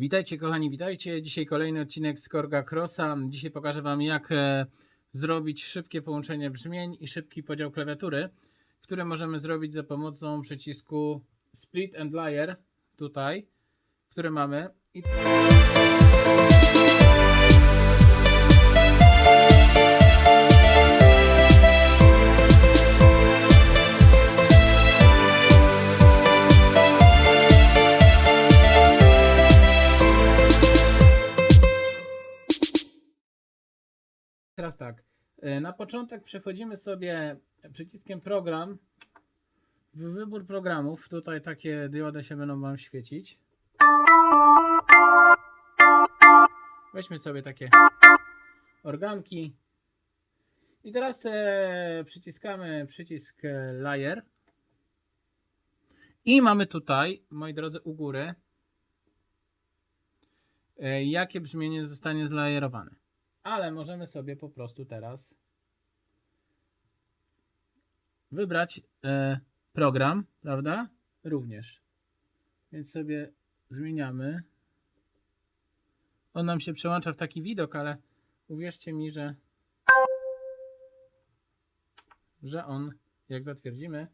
Witajcie kochani, witajcie. Dzisiaj kolejny odcinek z Korga Crossa. Dzisiaj pokażę Wam jak e, zrobić szybkie połączenie brzmień i szybki podział klawiatury, które możemy zrobić za pomocą przycisku Split and Layer tutaj, który mamy. I... Teraz tak. e, Na początek przechodzimy sobie przyciskiem program w wybór programów. Tutaj takie diody się będą Wam świecić. Weźmy sobie takie organki. I teraz e, przyciskamy przycisk layer. I mamy tutaj, moi drodzy, u góry, e, jakie brzmienie zostanie zlajerowane. Ale możemy sobie po prostu teraz wybrać e, program, prawda? Również. Więc sobie zmieniamy. On nam się przełącza w taki widok, ale uwierzcie mi, że że on, jak zatwierdzimy,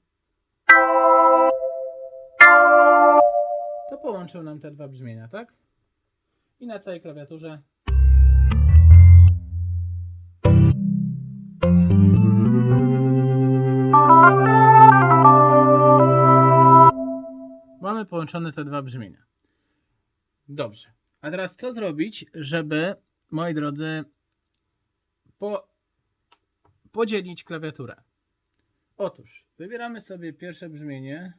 to połączył nam te dwa brzmienia, tak? I na całej klawiaturze mamy połączone te dwa brzmienia. Dobrze. A teraz co zrobić, żeby, moi drodzy, po, podzielić klawiaturę? Otóż wybieramy sobie pierwsze brzmienie.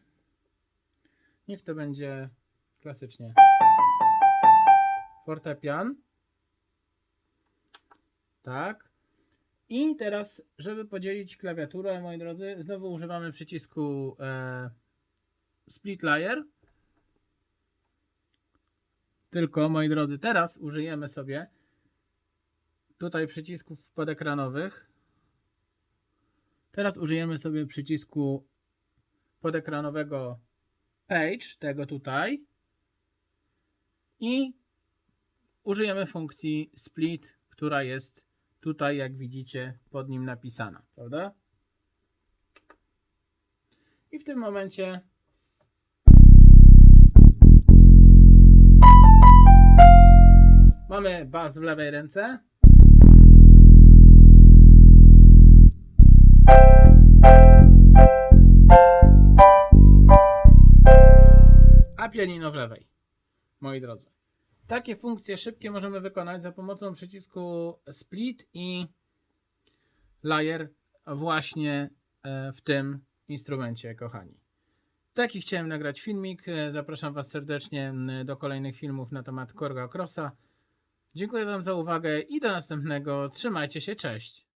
Niech to będzie klasycznie fortepian. Tak. I teraz, żeby podzielić klawiaturę, moi drodzy, znowu używamy przycisku e, Split Layer. Tylko, moi drodzy, teraz użyjemy sobie tutaj przycisków podekranowych. Teraz użyjemy sobie przycisku podekranowego Page, tego tutaj. I użyjemy funkcji Split, która jest tutaj, jak widzicie, pod nim napisana, prawda? I w tym momencie bas w lewej ręce. A pianino w lewej, moi drodzy. Takie funkcje szybkie możemy wykonać za pomocą przycisku split i layer właśnie e, w tym instrumencie, kochani. Taki chciałem nagrać filmik. E, Zapraszam Was serdecznie do kolejnych filmów na temat Korga Crossa. Dziękuję Wam za uwagę i do następnego. Trzymajcie się, cześć.